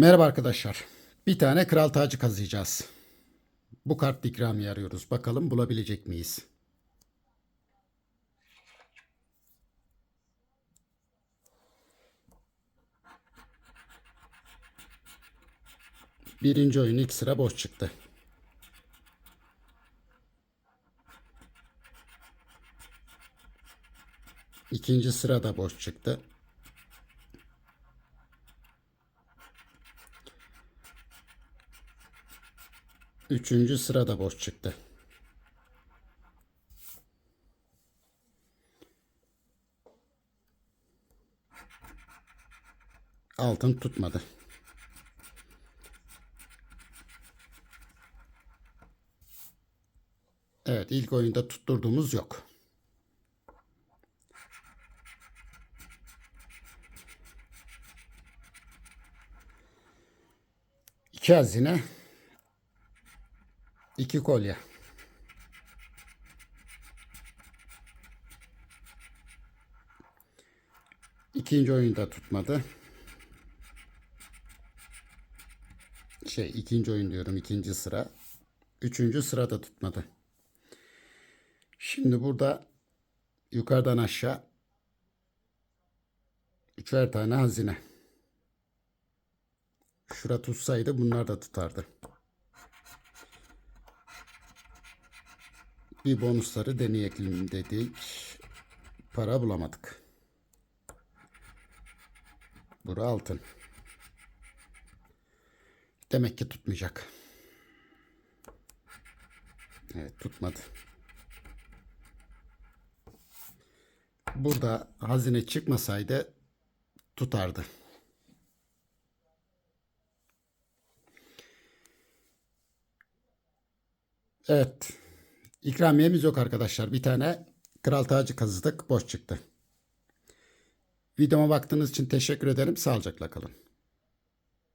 Merhaba arkadaşlar. Bir tane kral tacı kazıyacağız. Bu kart ikramiye arıyoruz. Bakalım bulabilecek miyiz? Birinci oyun ilk sıra boş çıktı. İkinci sıra da boş çıktı. Üçüncü sırada boş çıktı. Altın tutmadı. Evet ilk oyunda tutturduğumuz yok. İki hazine. İki kolye. İkinci oyunda tutmadı. Şey ikinci oyun diyorum ikinci sıra. Üçüncü sırada tutmadı. Şimdi burada yukarıdan aşağı üçer tane hazine. Şura tutsaydı bunlar da tutardı. Bir bonusları deneyelim dedik. Para bulamadık. Bura altın. Demek ki tutmayacak. Evet tutmadı. Burada hazine çıkmasaydı tutardı. Evet. İkramiyemiz yok arkadaşlar. Bir tane kral tacı kazıdık. Boş çıktı. Videoma baktığınız için teşekkür ederim. Sağlıcakla kalın.